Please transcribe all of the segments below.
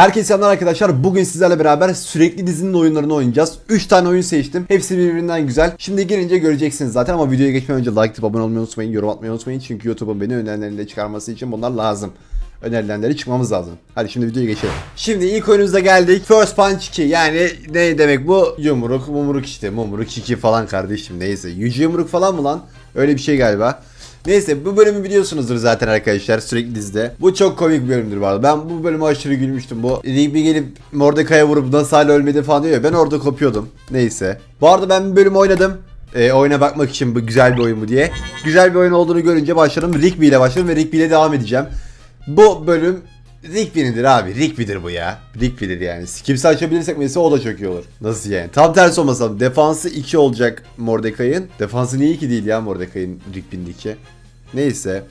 Herkese selamlar arkadaşlar. Bugün sizlerle beraber sürekli dizinin oyunlarını oynayacağız. 3 tane oyun seçtim. Hepsi birbirinden güzel. Şimdi girince göreceksiniz zaten ama videoya geçmeden önce like abone olmayı unutmayın, yorum atmayı unutmayın. Çünkü YouTube'un beni önerilerinde çıkarması için bunlar lazım. Önerilenleri çıkmamız lazım. Hadi şimdi videoya geçelim. Şimdi ilk oyunumuza geldik. First Punch 2 yani ne demek bu? Yumruk, mumruk işte. Mumruk 2 falan kardeşim neyse. Yüce yumruk falan mı lan? Öyle bir şey galiba. Neyse bu bölümü biliyorsunuzdur zaten arkadaşlar sürekli dizide. Bu çok komik bir bölümdür arada. Ben bu bölüme aşırı gülmüştüm. Bu Rigby gelip Mordecai'ye vurup nasıl hala ölmedi falan diyor ya. Ben orada kopuyordum. Neyse. Bu arada ben bir bölüm oynadım. E, oyuna bakmak için bu güzel bir oyun mu diye. Güzel bir oyun olduğunu görünce başladım. Rigby ile başladım ve Rigby ile devam edeceğim. Bu bölüm Rigby'nidir abi. Rigby'dir bu ya. Rigby'dir yani. Kimse açabilirsek mesela o da çok iyi olur. Nasıl yani? Tam tersi olmasa defansı 2 olacak Mordecai'ın. Defansı niye 2 değil ya Mordecai'ın Rigby'nin 2? Neyse.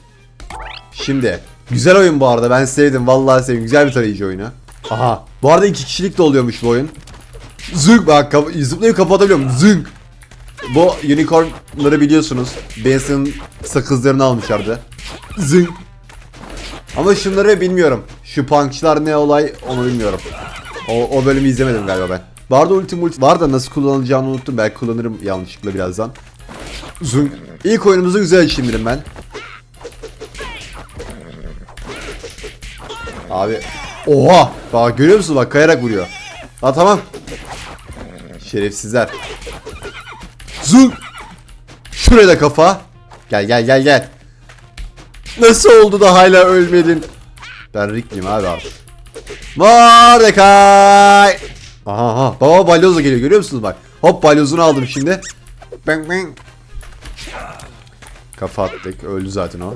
Şimdi. Güzel oyun bu arada. Ben sevdim. Vallahi sevdim. Güzel bir tarayıcı oyunu. Aha. Bu arada 2 kişilik de oluyormuş bu oyun. Zınk bak kap zıplayıp kapatabiliyorum. Zınk. Bu unicornları biliyorsunuz. Benson'ın sakızlarını almışlardı. Zınk. Ama şunları bilmiyorum. Şu punchlar ne olay onu bilmiyorum. O, o bölümü izlemedim galiba ben. Ultim ulti var da nasıl kullanılacağını unuttum. Belki kullanırım yanlışlıkla birazdan. Zung. İlk oyunumuzu güzel işindirim ben. Abi. Oha. Bak görüyor musun bak kayarak vuruyor. Ha tamam. Şerefsizler. Zung. Şuraya da kafa. Gel gel gel gel. Nasıl oldu da hala ölmedin? Ben Rick'liyim abi artık. Mordecai! Aha aha. Baba balyozla geliyor görüyor musunuz bak. Hop balyozunu aldım şimdi. Bang bang. Kafa attık. Öldü zaten o.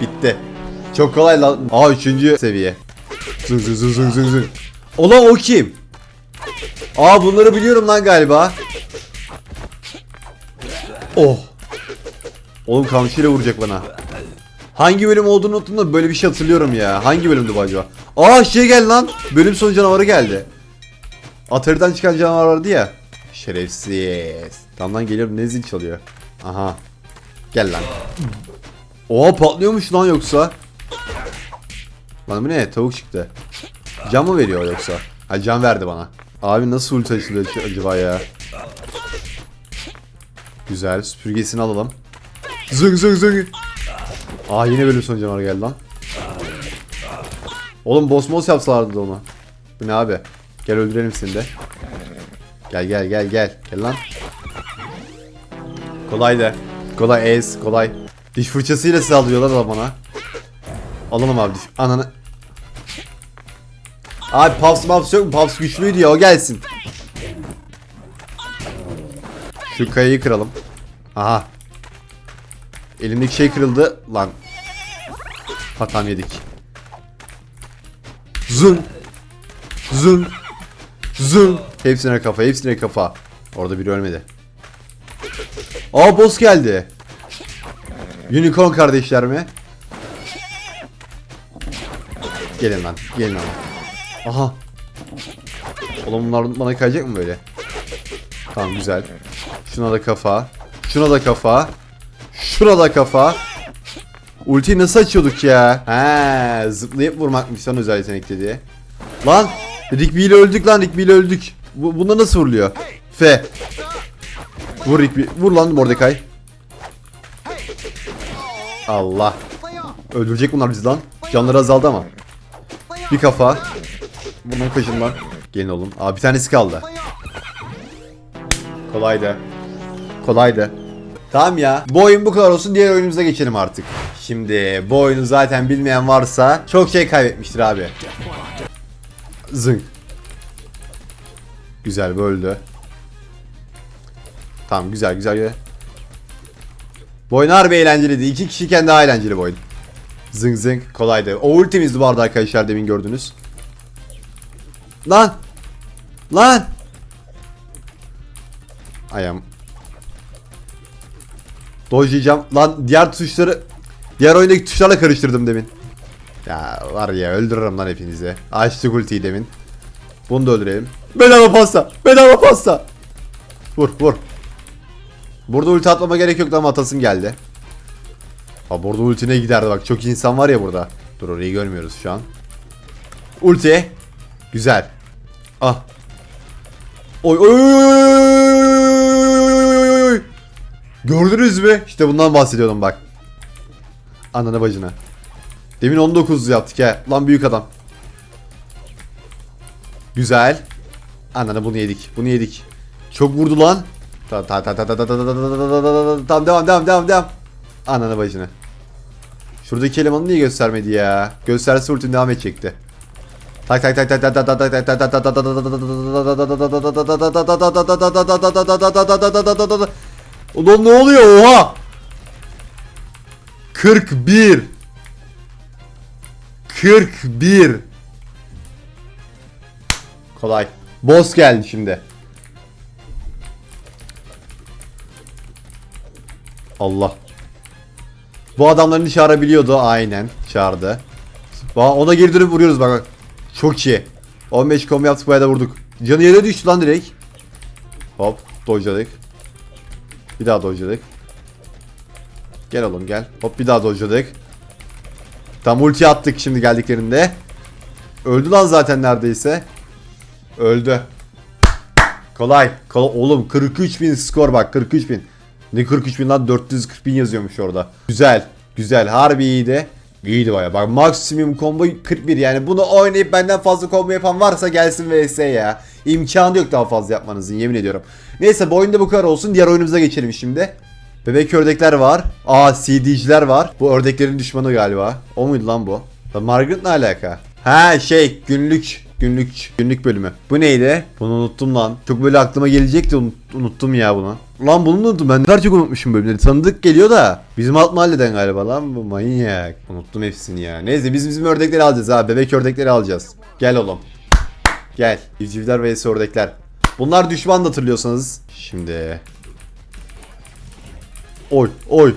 Bitti. Çok kolay lan. Aa üçüncü seviye. Zın zın zın zın zın zın. Ulan o kim? Aa bunları biliyorum lan galiba. Oh. Oğlum kamçıyla vuracak bana. Hangi bölüm olduğunu unuttum da böyle bir şey hatırlıyorum ya. Hangi bölümdü bu acaba? Aa şey gel lan. Bölüm sonu canavarı geldi. Atari'den çıkan canavar vardı ya. Şerefsiz. Tamam geliyorum ne zil çalıyor. Aha. Gel lan. Oha patlıyormuş lan yoksa. Lan bu ne? Tavuk çıktı. Can mı veriyor yoksa? Ha can verdi bana. Abi nasıl ulti açılıyor acaba ya? Güzel. Süpürgesini alalım. Zıng zıng zıng. Aa yine bölüm sonu canavar geldi lan. Oğlum boss boss yapsalardı da onu. Bu ne abi? Gel öldürelim seni de. Gel gel gel gel. Gel lan. Kolay da. Kolay ez kolay. Diş fırçasıyla saldırıyorlar da bana. Alalım abi diş. Ananı. Abi Puffs Puffs yok mu? Puffs güçlüydü ya o gelsin. Şu kayayı kıralım. Aha. Elimdeki şey kırıldı. Lan. Hatam yedik. Zın. Zın. Zın. Hepsine kafa, hepsine kafa. Orada biri ölmedi. Aa boss geldi. Unicorn kardeşler mi? Gelin lan, gelin lan. Aha. Oğlum bunlar bana kayacak mı böyle? Tamam güzel. Şuna da kafa. Şuna da kafa. Şuna da kafa. Ultiyi nasıl açıyorduk ya? He, zıplayıp vurmakmış lan özel yetenek dediği. Lan Rigby ile öldük lan Rigby ile öldük. Bu, bunda nasıl vuruluyor? F. Vur Rigby. Vur lan Mordecai. Allah. Öldürecek bunlar bizi lan. Canları azaldı ama. Bir kafa. Bunun peşinden. Gelin oğlum. Aa bir tanesi kaldı. Kolaydı. Kolaydı. Tamam ya. Bu oyun bu kadar olsun. Diğer oyunumuza geçelim artık. Şimdi bu oyunu zaten bilmeyen varsa çok şey kaybetmiştir abi. Zınk. Güzel böldü. Tamam güzel güzel. Bu oyun harbi eğlenceliydi. İki kişiyken daha eğlenceli bu oyun. Zınk zınk kolaydı. O ultimizdi bu arada arkadaşlar demin gördünüz. Lan. Lan. Ayam. Dojlayacağım. Lan diğer tuşları diğer oyundaki tuşlarla karıştırdım demin. Ya var ya öldürürüm lan hepinizi. Açtık ultiyi demin. Bunu da öldürelim. Bedava pasta. Bedava pasta. Vur vur. Burada ulti atmama gerek yoktu ama atasım geldi. Ha burada ultine giderdi bak. Çok insan var ya burada. Dur orayı görmüyoruz şu an. Ulti. Güzel. Ah. Oy oy oy oy oy. Gördünüz mü? İşte bundan bahsediyordum bak. Ananı bacına. Demin 19 yaptık he. Lan büyük adam. Güzel. Ananı bunu yedik. Bunu yedik. Çok vurdu lan. Tamam tamam tamam tamam tamam tamam tamam devam devam devam devam. Ananı bacını. Şuradaki elemanı niye göstermedi ya? Gösterse ultim devam edecekti. Tak tak tak tak tak tak tak tak tak tak tak tak tak tak tak Ulan ne oluyor oha? 41 41 Kolay. Boss geldi şimdi. Allah. Bu adamların çağırabiliyordu aynen. Çağırdı. Ona geri dönüp vuruyoruz bak. Çok iyi. 15 combo yaptık bayağı da vurduk. Canı yere düştü lan direkt. Hop dojladık. Bir daha dojladık. Gel oğlum gel. Hop bir daha dojladık. Tam ulti attık şimdi geldiklerinde. Öldü lan zaten neredeyse. Öldü. Kolay. Kolay. Oğlum 43 bin skor bak 43 bin. Ne 43 bin lan 440 bin yazıyormuş orada. Güzel. Güzel. Harbi iyiydi. İyiydi baya. Bak maksimum combo 41 yani bunu oynayıp benden fazla combo yapan varsa gelsin vs ya. İmkanı yok daha fazla yapmanızın yemin ediyorum. Neyse bu oyunda bu kadar olsun. Diğer oyunumuza geçelim şimdi. Bebek ördekler var. Aa CD'ciler var. Bu ördeklerin düşmanı galiba. O muydu lan bu? Lan Margaret ne alaka? Ha şey günlük günlük günlük bölümü. Bu neydi? Bunu unuttum lan. Çok böyle aklıma gelecekti unut- unuttum ya bunu. Lan bunu unuttum ben ne kadar çok unutmuşum bölümleri. Tanıdık geliyor da. Bizim alt mahalleden galiba lan bu manyak. Unuttum hepsini ya. Neyse biz bizim ördekleri alacağız ha. Bebek ördekleri alacağız. Gel oğlum. Gel. Civcivler vs ördekler. Bunlar düşman da hatırlıyorsanız. Şimdi. Oy oy.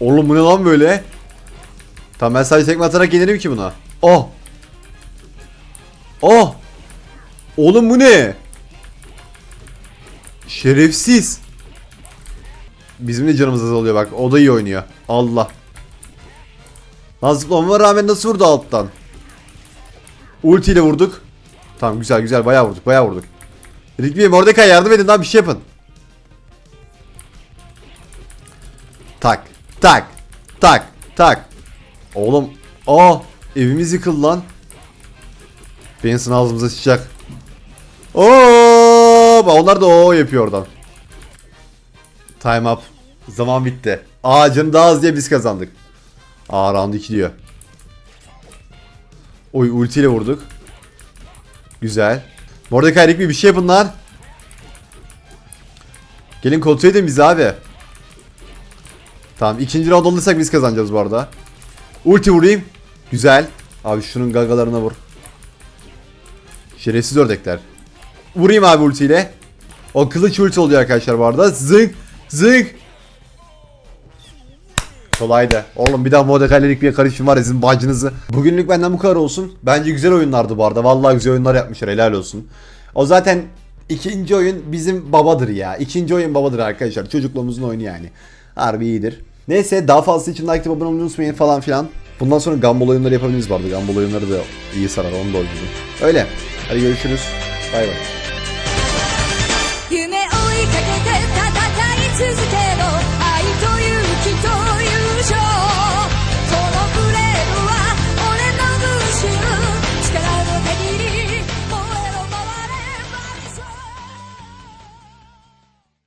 Oğlum bu ne lan böyle? Tamam ben sadece tekme atarak gelirim ki buna. Oh. Oh. Oğlum bu ne? Şerefsiz. Bizim de canımız azalıyor bak. O da iyi oynuyor. Allah. Lan zıplamama rağmen nasıl vurdu alttan? Ulti ile vurduk. Tamam güzel güzel bayağı vurduk bayağı vurduk. Rigby Mordecai yardım edin lan bir şey yapın. Tak tak tak tak. Oğlum aa evimiz yıkıldı lan. Benson ağzımıza sıçacak. Oo, onlar da o yapıyor oradan. Time up. Zaman bitti. Aa canı daha az diye biz kazandık. Aa round 2 diyor. Oy ultiyle vurduk. Güzel. Mordecai Rigby bir şey yapın lan. Gelin kontrol edin bizi abi. Tamam ikinci round alırsak biz kazanacağız bu arada. Ulti vurayım. Güzel. Abi şunun gagalarına vur. Şerefsiz ördekler. Vurayım abi ultiyle. O kılıç ulti oluyor arkadaşlar bu arada. Zınk zınk. Kolaydı. Oğlum bir daha Mordecai'lik bir karışım var sizin bacınızı. Bugünlük benden bu kadar olsun. Bence güzel oyunlardı bu arada. Vallahi güzel oyunlar yapmışlar helal olsun. O zaten ikinci oyun bizim babadır ya. İkinci oyun babadır arkadaşlar. Çocukluğumuzun oyunu yani. Harbi iyidir. Neyse daha fazlası için like abone olmayı unutmayın falan filan. Bundan sonra Gumball oyunları yapabiliriz arada. Gumball oyunları da iyi sarar onu da oynayalım. Öyle. Hadi görüşürüz. Bay bay.